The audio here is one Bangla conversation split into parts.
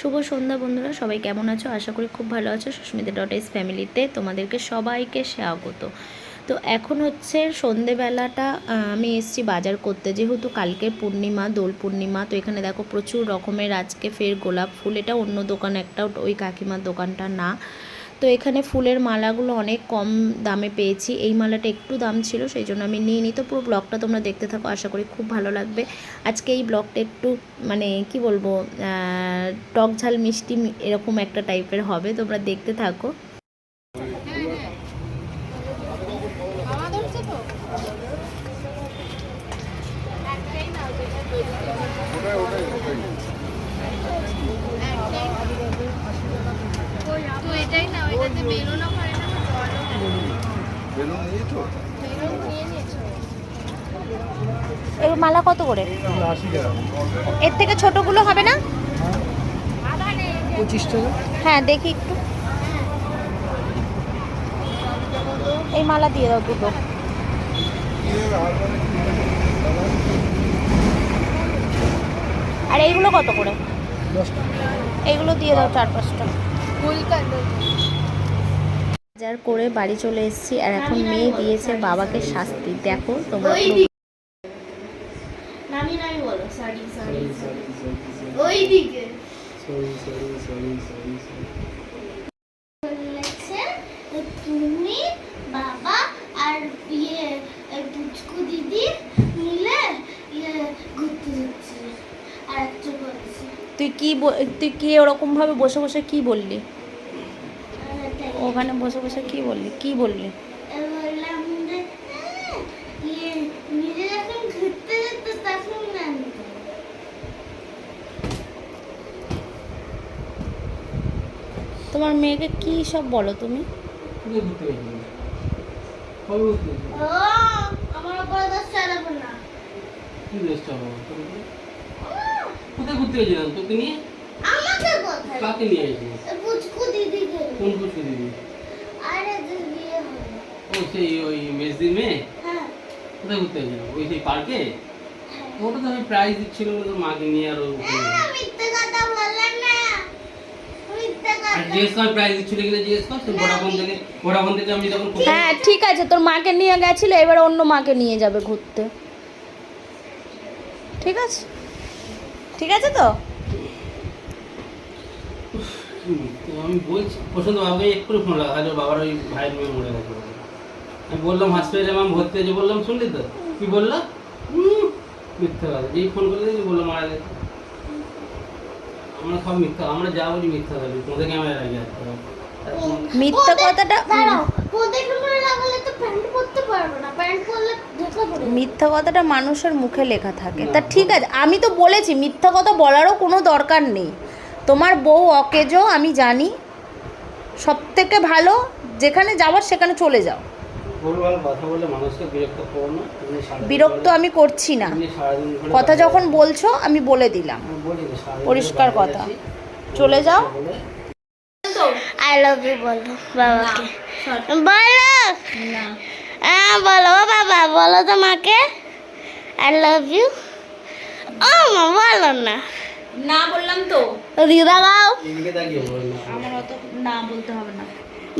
শুভ সন্ধ্যা বন্ধুরা, সবাই কেমন আছো? আশা করি খুব ভালো আছো। সুস্মিতা ডট এস ফ্যামিলিতে তোমাদেরকে সবাইকে স্বাগত। তো এখন হচ্ছে সন্ধেবেলাটা আমি এসছি বাজার করতে। যেহেতু কালকে পূর্ণিমা, দোল পূর্ণিমা, তো এখানে দেখো প্রচুর রকমের আজকে ফের গোলাপ ফুল। এটা অন্য দোকান একটা ওই কাকিমার দোকানটা না। তো এখানে ফুলের মালাগুলো অনেক কম দামে পেয়েছি। এই মালাটা একটু দাম ছিল সেই জন্য আমি নিয়ে নিই তো পুরো ব্লগটা তোমরা দেখতে থাকো, আশা করি খুব ভালো লাগবে। আজকে এই ব্লগটা একটু মানে কি বলব টক ঝাল মিষ্টি এরকম একটা টাইপের হবে, তোমরা দেখতে থাকো। বেলুন নিয়েছো? নিয়ে নিয়েছো এর মালা কত করে? এর থেকে ছোটগুলো হবে না? পঁচিশ টাকা। হ্যাঁ দেখি একটু। এই মালা দিয়ে দাও দুটো। আর এইগুলো কত করে? এইগুলো দিয়ে দাও চার পাঁচটা। ফুল কান্ড বাজার করে বাড়ি চলে এসেছি আর এখন মেয়ে দিয়েছে বাবাকে শাস্তি। দেখো তোমরা নামি নামি বলো। সরি সরি ওই দিকে। বলেছে তুমি বাবা আর ইয়ে পুচকু দিদি মিলে ইয়ে ঘুরতে যাচ্ছে আর একটা বলেছে তুই কি ব- তুই কি ওরকম ভাবে বসে বসে কি বললি। ওখানে বসে বসে কি বললি? কি বললি? বললাম যে "আহ, ইয়ে তোমার মেয়েকে কি সব বলো তুমি? কোথায় ঘুরতে গেছিলাম? তোকে নিয়ে? আমাকে কোথায়? কোন কুচু দিবি আরে হলো ও সেই ওই মেজদির মেয়ে? হ্যাঁ। কোথায় ঘুরতে গেছিলাম ওই সেই পার্কে ওটা তো আমি প্রাইজ দিচ্ছিল তোর মাকে নিয়ে আর হ্যাঁ, মিথ্যে কথা না। হ্যাঁ ঠিক আছে তোর মাকে নিয়ে গেছিল এবার অন্য মাকে নিয়ে যাবে ঘুরতে। ঠিক আছে? ঠিক আছে তো? তো আমি বলছি প্রশান্ত বাবাকে এক্ষুনি ফোন লাগা হয়তো বাবার ওই ভাইয়ের মেয়ে মরে গেছে আমি বললাম হসপিটালে আমার ভর্তি হয়েছে? বললাম শুনলি তো? কি বলল? মিথ্যা কথা। যেই ফোন করলে বলল মারা গেছে। আমরা সব মিথ্যা আমরা যা বলি মিথ্যা বলি তোমাদের ক্যামেরা লাগে মিথ্যা কথাটা। মিথ্যা কথাটা মানুষের মুখে লেখা থাকে। তা ঠিক আছে আমি তো বলেছি মিথ্যা কথা বলারও কোনো দরকার নেই। তোমার বউ অকেজো আমি জানি। সব থেকে ভালো যেখানে যাওয়ার সেখানে চলে যাও। ভুলভাল কথা বলে মানুষকে বিরক্ত আমি করছি না। কথা যখন বলছো আমি বলে দিলাম। পরিষ্কার কথা। চলে যাও। আই লাভ ইউ বলো বাবাকে। বলো। না। হ্যাঁ বলো বাবা বলো তো মাকে আই লাভ ইউ। ও মা বলো না। না বললাম তো। দিদা গাও এদিকে তাকিয়ে বল আমার অত না বলতে হবে না।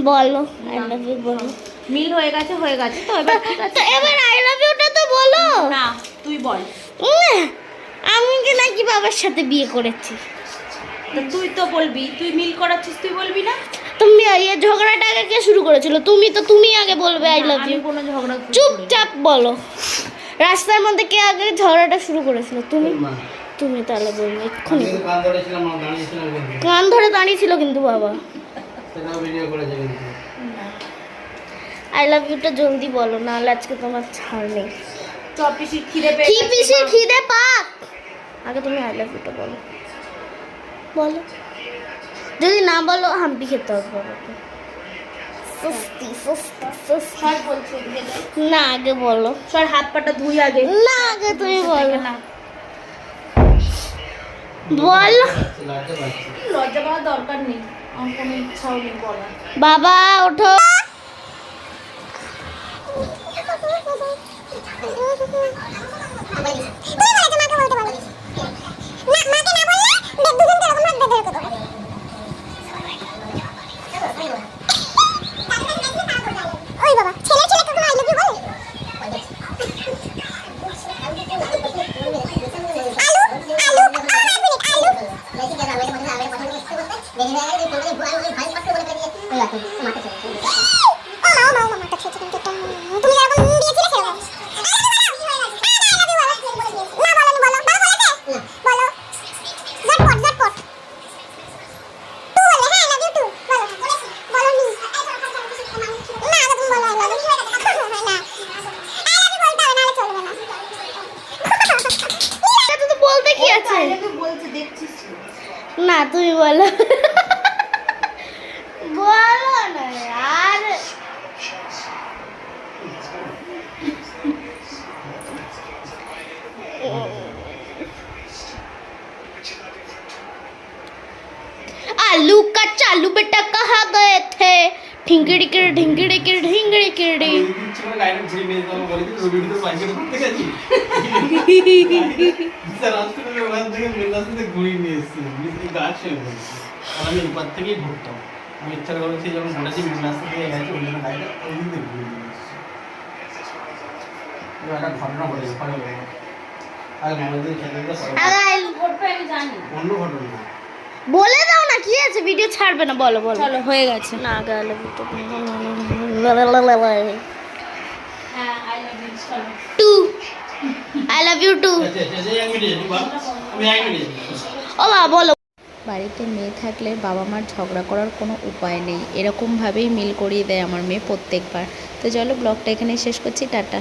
বলো আই লাভ ইউ বলো। মিল হয়ে গেছে হয়ে গেছে তো এবার ঠিক আছে। তো এবার আই লাভ ইউটা তো বলো। না তুই বল। উম, আমি কি নাকি বাবার সাথে বিয়ে করেছি? তা তুই তো বলবি তুই মিল করাচ্ছিস তুই বলবি না? তুমি এই ঝগড়াটা আগে কে শুরু করেছিল? তুমি তো তুমি আগে বলবে আই লাভ ইউ কোনো ঝগড়া চুপচাপ বলো। রাস্তার মধ্যে কে আগে ঝগড়াটা শুরু করেছিল? তুমি? মা, তুমি তাহলে বলবে এক্ষুনি। কান না ধরে দাঁড়িয়েছিল কিন্তু বাবা। আই লাভ ইউটা জলদি বলো নাহলে আজকে তোমার ছাড় নেই। পিসির খিদে পাক! আগে তুমি আই লাভ ইউটা বলো। বলো। যদি না বলো হাম্পি খেতে হবে বাবাকে। সস্তি। না আগে বলো। সর হাত পাটা ধুই আগে। না আগে তুমি বলো। না। বলো। লজ্জা পাওয়ার দরকার নেই। আমার কোনো ইচ্ছাও নেই বলার। বাবা ওঠো। বলেছ না তুমি বলো বলো না আর आलू का चालू बेटा कहाँ गए थे ঠিঙ্কিড়িকিড় ঠিঙ্কিড়িকিড় ঠিঙ্কিড়িকিড়ি আমি এবার থেকেই থেকে একটা ঘটনা আর অন্য ঘটনা। বলে না কি আছে ভিডিও ছাড়বে না বলো বলো চলো হয়ে গেছে না গেলে too I love you too আচ্ছা আচ্ছা আচ্ছা, ও মা বলো বাড়িতে মেয়ে থাকলে বাবা মার ঝগড়া করার কোনো উপায় নেই এরকমভাবেই মিল করিয়ে দেয় আমার মেয়ে প্রত্যেকবার তো চলো ব্লগটা এখানে শেষ করছি টাটা